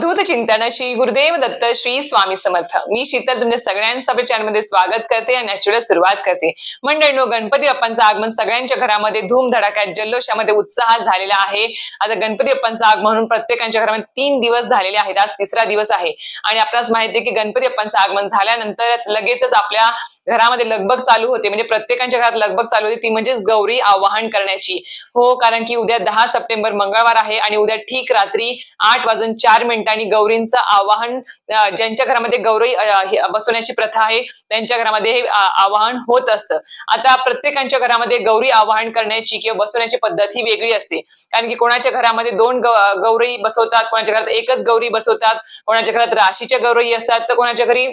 अवधूत चिंतन श्री गुरुदेव दत्त श्री स्वामी समर्थ. मी शीतल तुमच्या सगळ्यांचं चॅनलमध्ये स्वागत करते आणि नॅचरल सुरुवात करते. मंडळीनो गणपती बाप्पांचं आगमन सगळ्यांच्या घरामध्ये धूम धडाक्यात जल्लोषामध्ये उत्साह झालेला आहे. आता गणपती बाप्पांचं आगमन म्हणून प्रत्येकाच्या घरामध्ये तीन दिवस झालेले आहेत. आज तिसरा दिवस आहे. आणि आपल्याला माहिती आहे की गणपती बाप्पांचं आगमन झाल्यानंतरच लगेचच आपल्या घरामध्ये लगबग चालू होते म्हणजे प्रत्येकाच्या घरात लगबग चालू होती. ती म्हणजेच गौरी आवाहन करण्याची. हो कारण की उद्या दहा सप्टेंबर मंगळवार आहे आणि उद्या ठीक रात्री आठ वाजून चार मिनिटांनी गौरींचं आवाहन ज्यांच्या घरामध्ये गौरी बसवण्याची प्रथा आहे त्यांच्या घरामध्ये हे आवाहन होत असतं. आता प्रत्येकांच्या घरामध्ये गौरी आवाहन करण्याची किंवा बसवण्याची पद्धत ही वेगळी असते. कारण की कोणाच्या घरामध्ये दोन गौरी बसवतात कोणाच्या घरात एकच गौरी बसवतात कोणाच्या घरात राशीच्या गौरी असतात तर कोणाच्या घरी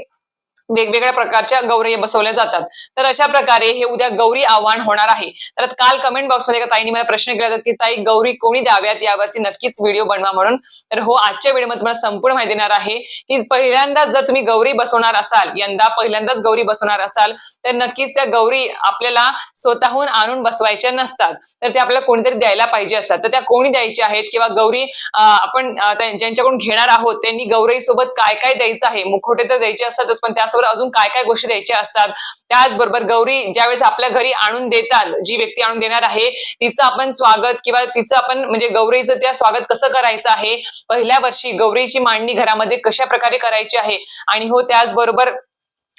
वेगवेगळ्या प्रकारच्या गौरी बसवल्या जातात. तर अशा प्रकारे हे उद्या गौरी आव्हान होणार आहे. तर काल कमेंट बॉक्समध्ये एका ताईने मला प्रश्न केला होता की ताई गौरी कोणी द्याव्यात? यावरती नक्कीच व्हिडिओ बनवा म्हणून. तर हो आजच्या व्हिडिओमध्ये तुम्हाला संपूर्ण माहिती देणार आहे की पहिल्यांदाच जर तुम्ही गौरी बसवणार असाल यंदा पहिल्यांदाच गौरी बसवणार असाल तर नक्कीच त्या गौरी आपल्याला स्वतःहून आणून बसवायच्या नसतात. तर ते आपल्याला कोणीतरी द्यायला पाहिजे असतात. तर त्या कोणी द्यायच्या आहेत किंवा गौरी आपण ज्यांच्याकडून घेणार आहोत त्यांनी गौरी सोबत काय काय द्यायचं आहे? मुखोटे तर द्यायचे असतातच पण त्या त्यासोबत अजून काय काय गोष्टी द्यायच्या असतात. त्याचबरोबर गौरी ज्यावेळेस आपल्या घरी आणून देतात जी व्यक्ती आणून देणार आहे तिचं आपण स्वागत किंवा तिचं आपण म्हणजे गौरीचं त्या स्वागत कसं करायचं आहे? पहिल्या वर्षी गौरीची मांडणी घरामध्ये कशा प्रकारे करायची आहे? आणि हो त्याचबरोबर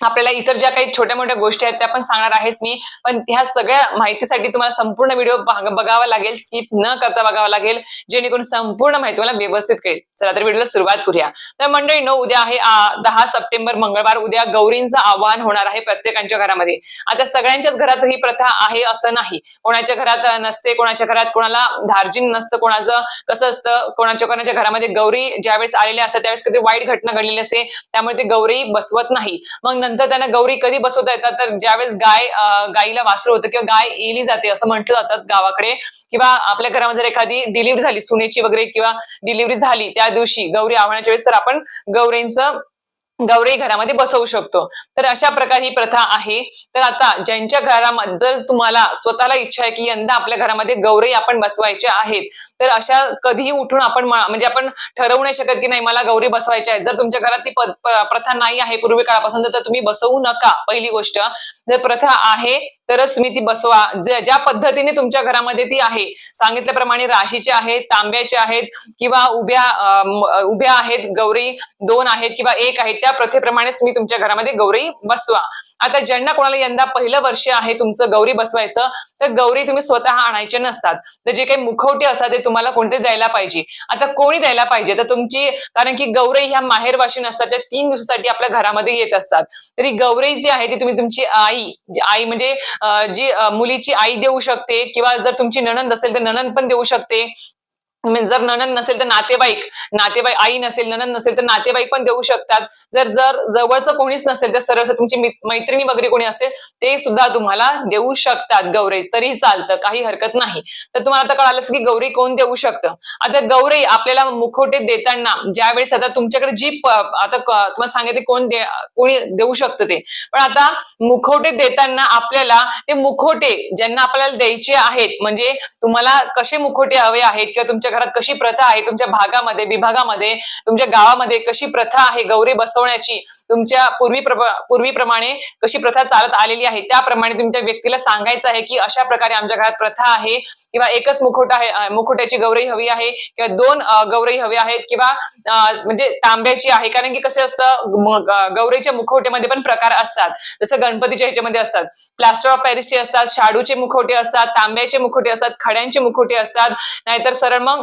आपल्याला इतर ज्या काही छोट्या मोठ्या गोष्टी आहेत त्या पण सांगणार आहेच मी. पण ह्या सगळ्या माहितीसाठी तुम्हाला संपूर्ण व्हिडिओ बघावा लागेल स्किप न करता बघावा लागेल जेणेकरून संपूर्ण माहिती मला व्यवस्थित कळेल. चला तर व्हिडिओला सुरुवात करूया. तर मंडळी नऊ उद्या आहे दहा सप्टेंबर मंगळवार. उद्या गौरींचं आवाहन होणार आहे प्रत्येकाच्या घरामध्ये. आता सगळ्यांच्याच घरात ही प्रथा आहे असं नाही. कोणाच्या घरात नसते कोणाच्या घरात कोणाला धार्जिन नसतं कोणाचं कसं असतं कोणाच्या कोणाच्या घरामध्ये गौरी ज्यावेळेस आलेल्या असतात त्यावेळेस कधी वाईट घटना घडलेली असते त्यामुळे ते गौरी बसवत नाही. मग नंतर त्यांना गौरी कधी बसवता येतात तर ज्यावेळेस गाय गायीला गाईला वासरू होतं किंवा गाय येली जाते असं म्हटलं जातात गावाकडे किंवा आपल्या घरामध्ये जर एखादी डिलिव्हरी झाली सुनेची वगैरे किंवा डिलिव्हरी झाली त्या दिवशी गौरी आव्हानाच्या वेळेस तर आपण गौरींचं गौरी घरामध्ये बसवू शकतो. तर अशा प्रकारे ही प्रथा आहे. तर आता ज्यांच्या घरामध्ये जर तुम्हाला स्वतःला इच्छा आहे की यंदा आपल्या घरामध्ये गौरी आपण बसवायच्या आहेत तर अशा कधीही उठून आपण म्हणजे आपण ठरवू नाही शकत की नाही मला गौरी बसवायच्या आहेत. जर तुमच्या घरात ती प्रथा नाही आहे पूर्वी काळापासून तर तुम्ही बसवू नका पहिली गोष्ट. जर प्रथा आहे तरच तुम्ही ती बसवा. ज्या पद्धतीने तुमच्या घरामध्ये ती आहे. सांगितल्याप्रमाणे राशीचे आहेत तांब्याचे आहेत किंवा उभ्या उभ्या आहेत गौरी दोन आहेत किंवा एक आहेत त्या प्रथेप्रमाणेच तुम्ही तुमच्या घरामध्ये गौरी बसवा. आता ज्यांना कोणाला यंदा पहिलं वर्ष आहे तुमचं गौरी बसवायचं तर गौरी तुम्ही स्वतः आणायचे नसतात. तर जे काही मुखवटे असतात ते तुम्हाला कोणते द्यायला पाहिजे? आता कोणी द्यायला पाहिजे? तर तुमची कारण की गौरी ह्या माहेरवाशी नसतात त्या तीन दिवसासाठी आपल्या घरामध्ये येत असतात. तरी गौरी जी आहे ती तुम्ही तुमची आई आई म्हणजे जी मुलीची आई देऊ शकते किंवा जर तुमची नणंद असेल तर नणंद पण देऊ शकते. जर नणन नसेल तर नातेवाईक नातेवाईक आई नसेल नणंद नसेल तर नातेवाईक पण देऊ शकतात. जर जर जवळचं कोणीच नसेल तर सरळ तुमची मैत्रिणी वगैरे कोणी असेल ते सुद्धा तुम्हाला देऊ शकतात. गौरे तरी चालतं काही हरकत नाही. तर तुम्हाला आता कळालं की गौरी कोण देऊ शकतं. आता गौरी आपल्याला मुखवटे देताना ज्यावेळेस आता तुमच्याकडे जी आता तुम्हाला सांगितले कोण दे कोणी देऊ शकतं ते. पण आता मुखवटे देताना आपल्याला ते मुखवटे ज्यांना आपल्याला द्यायचे आहेत म्हणजे तुम्हाला कसे मुखवटे हवे आहेत किंवा तुमच्या घरात कशी प्रथा आहे? तुमच्या भागामध्ये विभागामध्ये तुमच्या गावामध्ये कशी प्रथा आहे गौरी बसवण्याची? तुमच्या पूर्वी पूर्वीप्रमाणे कशी प्रथा चालत आलेली आहे? त्याप्रमाणे तुम्ही त्या व्यक्तीला सांगायचं आहे की अशा प्रकारे आमच्या घरात प्रथा आहे किंवा एकच मुखोटा आहे मुखोट्याची गौरी हवी आहे किंवा दोन गौरी हवी आहेत किंवा म्हणजे तांब्याची आहे. कारण की कसं असतं गौरीच्या मुखवट्यामध्ये पण प्रकार असतात. जसं गणपतीच्या ह्याच्यामध्ये असतात. प्लास्टर ऑफ पॅरिसचे असतात शाडूचे मुखवटे असतात तांब्याचे मुखवटे असतात खड्यांचे मुखवटे असतात. नाहीतर सरळ मग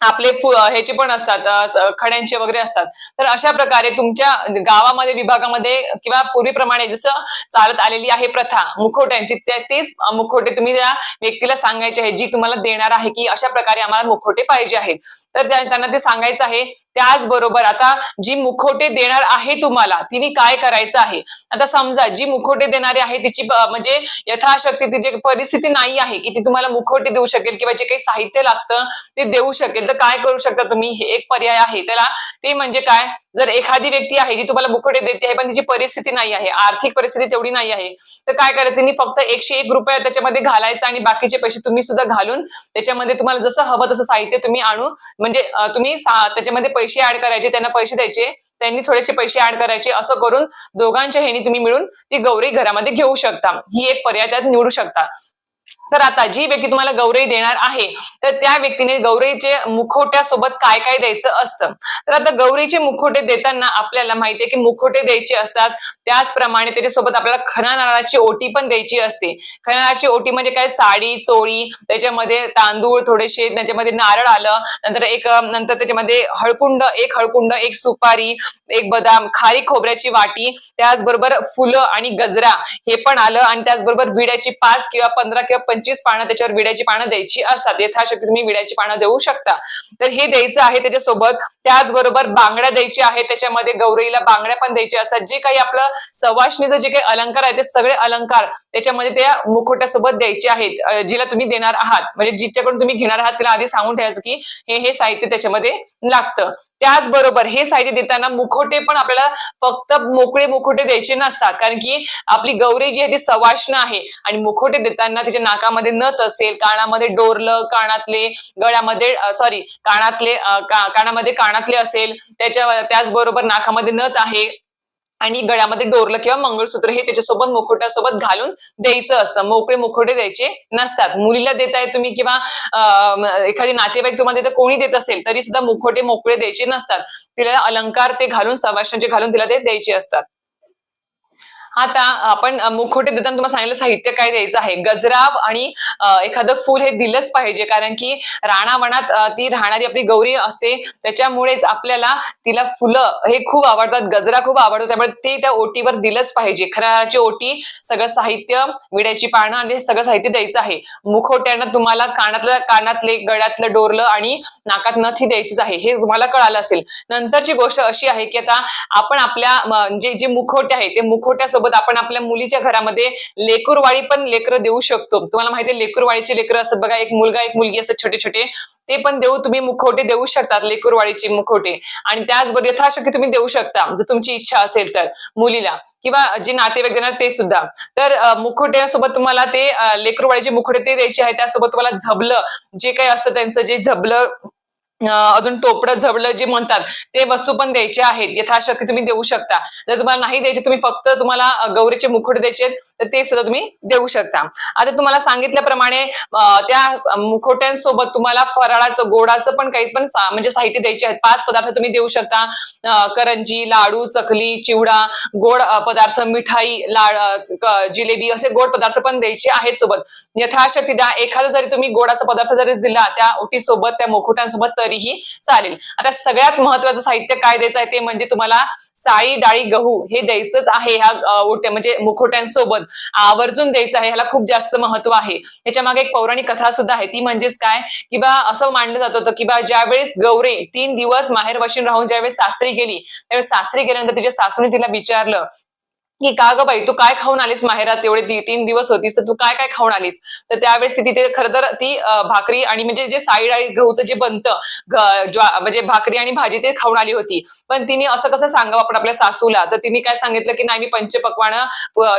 आपले फु- ह्याचे पण असतात खड्यांचे वगैरे असतात. तर अशा प्रकारे तुमच्या गावामध्ये विभागामध्ये किंवा पूर्वीप्रमाणे जसं चालत आलेली आहे प्रथा मुखवट्यांची तेच मुखोटे मुखवटे तुम्ही त्या व्यक्तीला सांगायचे आहे जी तुम्हाला देणार आहे की अशा प्रकारे आम्हाला मुखोटे पाहिजे आहेत. तर त्यांना ते सांगायचं आहे त्याचबरोबर आता जी मुखवटे देणार आहे तुम्हाला तिने काय करायचं आहे? आता समजा जी मुखवटे देणारी आहे तिची म्हणजे यथाशक्ती तिची परिस्थिती नाही आहे की ती तुम्हाला मुखवटे देऊ शकेल किंवा जे काही साहित्य लागतं ते देऊ शकेल. तर काय करू शकता तुम्ही? हे एक पर्याय आहे. त्याला ते म्हणजे काय? जर एखादी व्यक्ती आहे जी तुम्हाला मुखवटे देते आहे पण तिची परिस्थिती नाही आहे आर्थिक परिस्थिती तेवढी नाही आहे तर काय करायचं? फक्त एकशे एक रुपया त्याच्यामध्ये घालायचा आणि बाकीचे पैसे तुम्ही सुद्धा घालून त्याच्यामध्ये तुम्हाला जसं हवं तसं साहित्य तुम्ही आणू. म्हणजे तुम्ही त्याच्यामध्ये पैसे ऍड करायचे त्यांना पैसे द्यायचे त्यांनी थोडेसे पैसे ऍड करायचे असं करून दोघांच्या ह्यानी तुम्ही मिळून ती गौरी घरामध्ये घेऊ शकता. ही एक पर्याय त्यात निवडू शकता. तर आता जी व्यक्ती तुम्हाला गौरई देणार आहे तर त्या व्यक्तीने गौरीचे मुखवट्यासोबत काय काय द्यायचं असतं? तर आता गौरीचे मुखवटे देताना आपल्याला माहितीये की मुखवटे द्यायचे असतात त्याचप्रमाणे त्याच्यासोबत आपल्याला खना नारळाची ओटी पण द्यायची असते. खना नारळाची ओटी म्हणजे काय? साडी चोळी त्याच्यामध्ये तांदूळ थोडेसे त्याच्यामध्ये नारळ आलं नंतर एक नंतर त्याच्यामध्ये हळकुंड एक हळकुंड एक सुपारी एक बदाम खारी खोबऱ्याची वाटी त्याचबरोबर फुलं आणि गजरा हे पण आलं आणि त्याचबरोबर विड्याची पाच किंवा पंधरा किंवा पंचवीस पानं त्याच्यावर विड्याची पानं द्यायची असतात. यथाशक्ती तुम्ही विड्याची पानं देऊ शकता. तर हे द्यायचं आहे त्याच्यासोबत. त्याचबरोबर बांगड्या द्यायच्या आहेत त्याच्यामध्ये. गौरीला बांगड्या पण द्यायच्या असतात. जे काही आपलं सवाशणीचं जे काही अलंकार आहे ते सगळे अलंकार त्याच्यामध्ये त्या मुखोट्यासोबत द्यायचे आहेत जिला तुम्ही देणार आहात. म्हणजे जिच्याकडून तुम्ही घेणार आहात तिला आधी सांगून ठेवायचं की हे हे साहित्य त्याच्यामध्ये लागतं. त्याचबरोबर हे साहित्य देताना मुखोटे पण आपल्याला फक्त मोकळे मुखोटे द्यायचे नसतात. कारण की आपली गौरी जी आहे ती सवाष्ण आहे. आणि मुखोटे देताना तिच्या नाकामध्ये नथ असेल कानामध्ये डोरलं कानातले गळ्यामध्ये सॉरी कानातले का- कानामध्ये कानातले असेल त्याच्या त्याचबरोबर नाकामध्ये नथ आहे. आणि गळ्यामध्ये डोरलं किंवा मंगळसूत्र हे त्याच्यासोबत मुखोट्यासोबत घालून द्यायचं असतं. मोकळे मुखोटे द्यायचे नसतात. मुलीला देताय तुम्ही किंवा एखादी नातेवाईक तुम्हाला देतं कोणी देत असेल तरी सुद्धा मुखोटे मोकळे द्यायचे नसतात. तिला अलंकार ते घालून सवाष्णाचे घालून तिला ते द्यायचे असतात. आता आपण मुखवटे देताना तुम्हाला सांगितलं साहित्य काय द्यायचं आहे? गजरा आणि एखादं फुल हे दिलंच पाहिजे कारण की राणावणात ती राहणारी आपली गौरी असते. त्याच्यामुळेच आपल्याला तिला फुलं हे खूप आवडतात. गजरा खूप आवडतो. त्यामुळे ते त्या ओटीवर दिलंच पाहिजे. खराची ओटी सगळं साहित्य विड्याची पानं आणि हे सगळं साहित्य द्यायचं आहे. मुखवट्यांना तुम्हाला कानातलं कानातले गळ्यातलं डोरलं आणि नाकात नथी द्यायचीच आहे. हे तुम्हाला कळालं असेल. नंतरची गोष्ट अशी आहे की आता आपण आपल्या म्हणजे जे मुखवटे आहे ते मुखवट्यासोबत आपण आपल्या मुलीच्या घरामध्ये लेकरवाळी पण लेकरं देऊ शकतो. तुम्हाला माहिती आहे लेकरवाळीचे लेकरं असतात बघा एक मुलगा एक मुलगी असतात छोटे छोटे ते पण देऊ तुम्ही मुखवटे देऊ शकतात लेकरवाळीचे मुखवटे. आणि त्याचबरोबर यथाशक्ती तुम्ही देऊ शकता जर तुमची इच्छा असेल तर मुलीला. किंवा जे नातेवाईक देणार ते सुद्धा. तर मुखोट्यासोबत तुम्हाला ते लेकरवाळीचे मुखवटे ते द्यायचे आहे. त्यासोबत तुम्हाला झबलं जे काही असतं त्यांचं जे झबलं अजून टोपडं झबडं जे म्हणतात ते वस्तू पण द्यायचे आहेत. यथाशक्ती तुम्ही देऊ शकता. जर तुम्हाला नाही द्यायचे तुम्ही फक्त तुम्हाला गौरीचे मुखवटे द्यायचे आहेत, तर ते सुद्धा तुम्ही देऊ शकता. आता तुम्हाला सांगितल्याप्रमाणे त्या मुखोट्यांसोबत तुम्हाला फराळाचं गोडाचं पण काही पण म्हणजे साहित्य द्यायचे आहेत. पाच पदार्थ तुम्ही देऊ शकता. करंजी लाडू चकली चिवडा गोड पदार्थ मिठाई लाड जिलेबी असे गोड पदार्थ पण द्यायचे आहेत सोबत. यथाशक्ती द्या. एखादा जरी तुम्ही गोडाचा पदार्थ जरी दिला त्या ओटीसोबत त्या मुखोट्यांसोबत तरीही चालेल. आता सगळ्यात महत्वाचं साहित्य काय द्यायचं आहे ते म्हणजे तुम्हाला साळी डाळी गहू हे द्यायचंच आहे ह्या ओट्या म्हणजे मुखोट्यांसोबत. आवर्जून द्यायचं आहे ह्याला खूप जास्त महत्त्व आहे. ह्याच्या मागे एक पौराणिक कथा सुद्धा आहे. ती म्हणजेच काय? किंवा असं मानलं जात होतं की बा ज्यावेळेस गौरे तीन दिवस माहेर वशीन राहून ज्यावेळेस सासरी गेली त्यावेळेस सासरी गेल्यानंतर तिच्या सासूने तिला विचारलं की का ग बाई तू काय खाऊन आलीस माहेरात? एवढे तीन दिवस होतीस तर तू काय काय खाऊन आलीस? तर त्यावेळेस ती तिथे खरं तर ती भाकरी आणि म्हणजे जे साईड डाळी गहूचं जे बनतं म्हणजे भाकरी आणि भाजी ते खाऊन आली होती. पण तिने असं कसं सांगावं आपण आपल्या सासूला? तर तिने काय सांगितलं की नाही मी पंचपक्वान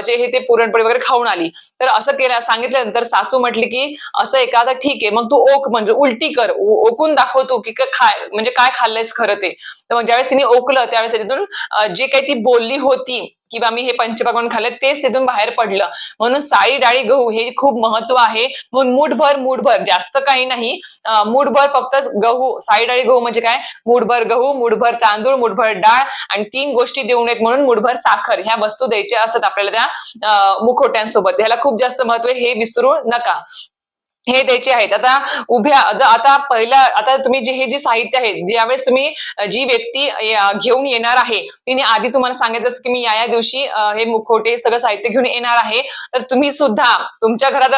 जे हे ते पुरणपोळी वगैरे खाऊन आली. तर असं केलं सांगितल्यानंतर सासू म्हटली की असं एखादं ठीक आहे मग तू ओक म्हणजे उलटी कर. ओकून दाखव तू की काय खाय म्हणजे काय खाल्लंयस खरं ते. तर मग ज्यावेळेस तिने ओकलं त्यावेळेस त्याच्यातून जे काही ती बोलली होती किंवा मी हे पंचपकवान खाल्लं तेच तिथून बाहेर पडलं. म्हणून साळी डाळी गहू हे खूप महत्त्व आहे. म्हणून मूठभर मूठभर जास्त काही नाही. मूठभर फक्त गहू साळी डाळी गहू म्हणजे काय? मूठभर गहू मूठभर तांदूळ मूठभर डाळ आणि तीन गोष्टी देऊ नयेत म्हणून मूठभर साखर. ह्या वस्तू द्यायच्या असतात आपल्याला त्या मुखोट्यांसोबत ह्याला खूप जास्त महत्त्व हे विसरू नका. हे त्याचे आहेत. आता उभ्या आता पहिला आता तुम्ही जे हे जे साहित्य आहे ज्यावेळेस तुम्ही जी व्यक्ती घेऊन येणार आहे तिने आधी तुम्हाला सांगायचं की मी या या दिवशी हे मुखवटे सगळं साहित्य घेऊन येणार आहे. तर तुम्ही सुद्धा तुमच्या घरात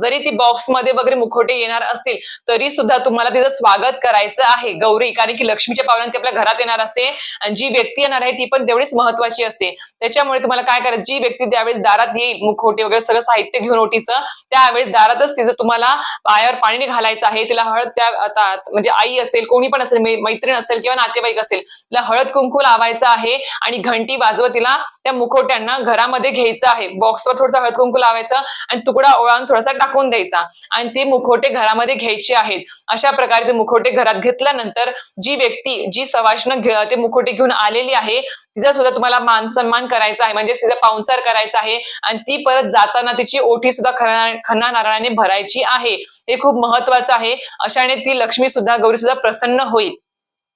जरी ती बॉक्समध्ये वगैरे मुखवटे येणार असतील तरी सुद्धा तुम्हाला तिचं स्वागत करायचं आहे. गौरी कारण की लक्ष्मीच्या पावलांनी ती आपल्या घरात येणार असते आणि जी व्यक्ती येणार आहे ती पण तेवढीच महत्वाची असते. त्याच्यामुळे तुम्हाला काय करायचं जी व्यक्ती त्यावेळेस दारात येईल मुखवटे वगैरे सगळं साहित्य घेऊन ओटीचं त्यावेळेस दारातच तिचं तुम्हाला तुम्हाला पायावर पाणी घालायचं आहे तिला हळद त्या आता म्हणजे आई असेल कोणी पण असेल मैत्रीण असेल किंवा नातेवाईक असेल तिला हळद कुंकू लावायचं आहे आणि घंटी वाजवत तिला त्या मुखवट्यांना घरामध्ये घ्यायचं आहे. बॉक्सवर थोडंसं हळद कुंकू लावायचं आणि तुकडा ओळावून थोडासा टाकून द्यायचा. आणि ते मुखवटे घरामध्ये घ्यायचे आहेत. अशा प्रकारे ते मुखवटे घरात घेतल्यानंतर जी व्यक्ती जी सवाशनं घे- ते मुखवटे घेऊन आलेली आहे तिचा सुद्धा तुम्हाला मान सन्मान करायचा आहे. म्हणजे तिचा पाहुणचार करायचा आहे. आणि ती परत जाताना तिची ओठी सुद्धा खना खन्ना नारळाने भरायची आहे. हे खूप महत्वाचं आहे. अशाने ती लक्ष्मी सुद्धा गौरी सुद्धा प्रसन्न होईल.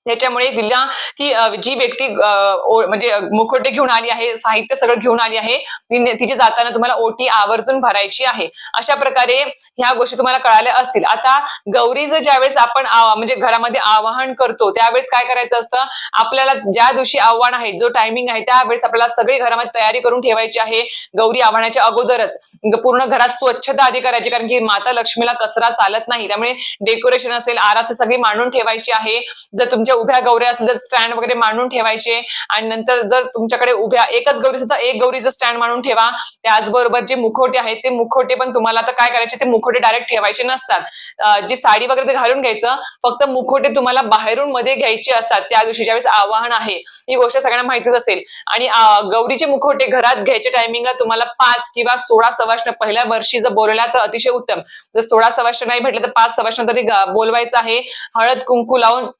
त्याच्यामुळे तिला ती जी व्यक्ती म्हणजे अ, मुखवटे घेऊन आली आहे साहित्य सगळं घेऊन आली आहे तिने तिची जाताना तुम्हाला ओटी आवर्जून भरायची आहे. अशा प्रकारे ह्या गोष्टी तुम्हाला कळाल्या असतील. आता गौरीचं ज्यावेळेस आपण म्हणजे घरामध्ये आवाहन करतो त्यावेळेस काय करायचं असतं? आपल्याला ज्या दिवशी आव्हान आहे जो टायमिंग आहे त्यावेळेस आपल्याला सगळी घरामध्ये तयारी करून ठेवायची आहे गौरी आव्हानाच्या अगोदरच. पूर्ण घरात स्वच्छता आधी करायची कारण की माता लक्ष्मीला कचरा चालत नाही. त्यामुळे डेकोरेशन असेल आरास सगळी मांडून ठेवायची आहे. जर तुमच्या उभ्या गौऱ्या असेल स्टँड वगैरे मांडून ठेवायचे. आणि नंतर जर तुमच्याकडे उभ्या एकच गौरी असेल तर एक गौरीचं स्टँड मांडून ठेवा. त्याचबरोबर जे मुखवटे आहेत ते मुखवटे पण तुम्हाला आता काय करायचे ते मुखवटे डायरेक्ट ठेवायचे नसतात. जी साडी वगैरे ते घालून घ्यायचं फक्त मुखवटे तुम्हाला बाहेरून मध्ये घ्यायचे असतात. त्या दिवशी ज्यावेळेस आवाहन आहे. ही गोष्ट सगळ्यांना माहितीच असेल. आणि गौरीचे मुखवटे घरात घ्यायच्या टायमिंगला तुम्हाला पाच किंवा सोळा सवाष्ण पहिल्या वर्षी जर बोलवल्या तर अतिशय उत्तम. जर सोळा सवाष्ण नाही भेटलं तर पाच सवाष्ण तरी बोलवायचं आहे. हळद कुंकू लावून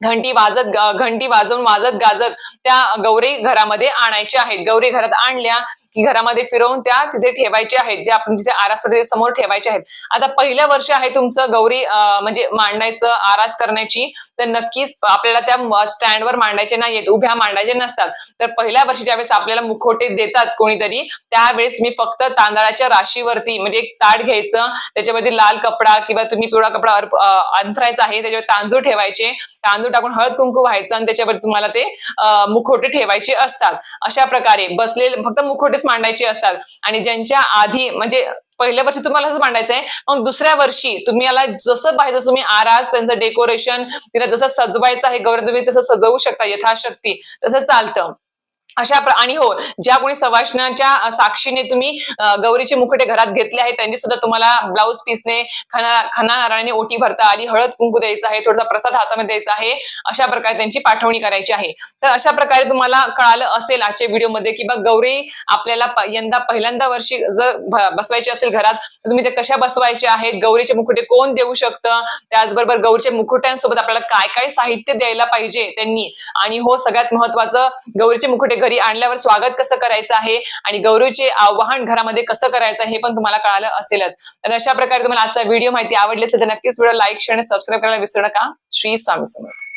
घंटी वाजत घंटी वाजवून वाजत गाजत त्या गौरी घरामध्ये आणायच्या आहेत. गौरी घरात आणल्या की घरामध्ये फिरवून त्या तिथे ठेवायच्या आहेत. जे आपण तिथे आरास समोर ठेवायचे आहेत. आता पहिलं वर्ष आहे तुमचं गौरी म्हणजे मांडायचं आरास करण्याची. तर नक्कीच आपल्याला त्या स्टँडवर मांडायचे नाही उभ्या मांडायचे नसतात. तर पहिल्या वर्षी ज्यावेळेस आपल्याला मुखवटे देतात कोणीतरी त्यावेळेस मी फक्त तांदळाच्या राशीवरती म्हणजे एक ताट घ्यायचं त्याच्यामध्ये लाल कपडा किंवा तुम्ही पिवळा कपडा अंथरायचा आहे त्याच्यावर तांदूळ ठेवायचे. तांदूळ टाकून हळद कुंकू व्हायचं आणि त्याच्यावर तुम्हाला ते मुखोटे मुखवटे ठेवायचे असतात. अशा प्रकारे बसलेले फक्त मुखवटेच मांडायचे असतात. आणि ज्यांच्या आधी म्हणजे पहिल्या वर्षी तुम्हाला असं मांडायचं आहे मग दुसऱ्या वर्षी तुम्ही याला जसं पाहिजे तुम्ही आरास त्यांचं डेकोरेशन तिला जसं सजवायचं आहे गौर तुम्ही तसं सजवू शकता यथाशक्ती तसं चालतं. अशा आणि हो ज्या कोणी सवाशणाच्या साक्षीने तुम्ही गौरीचे मुखटे घरात घेतले आहेत त्यांनी सुद्धा तुम्हाला ब्लाऊज पीसने खना खना नारळाने ओटी भरता आली हळद कुंकू द्यायचं आहे थोडासा प्रसाद हातामध्ये द्यायचा आहे अशा प्रकारे त्यांची पाठवणी करायची आहे. तर अशा प्रकारे तुम्हाला कळालं असेल आजच्या व्हिडिओमध्ये की बा गौरी आपल्याला यंदा पहिल्यांदा वर्षी जर बसवायचे बसवायची असेल घरात तर तुम्ही ते कशा बसवायचे आहेत गौरीचे मुखुटे कोण देऊ शकतं त्याचबरोबर गौरीच्या मुकुट्यांसोबत आपल्याला काय काय साहित्य द्यायला पाहिजे त्यांनी. आणि हो सगळ्यात महत्वाचं गौरीचे मुखुटे घरी आणल्यावर स्वागत कसं करायचं आहे आणि गौरीचे आवाहन घरामध्ये कसं करायचं हे पण तुम्हाला कळालं असेलच. तर अशा प्रकारे तुम्हाला आजचा व्हिडिओ माहिती आवडली असेल तर नक्कीच व्हिडिओ लाईक शेअर आणि सबस्क्राईब करायला विसरू नका. श्री स्वामी समर्थ.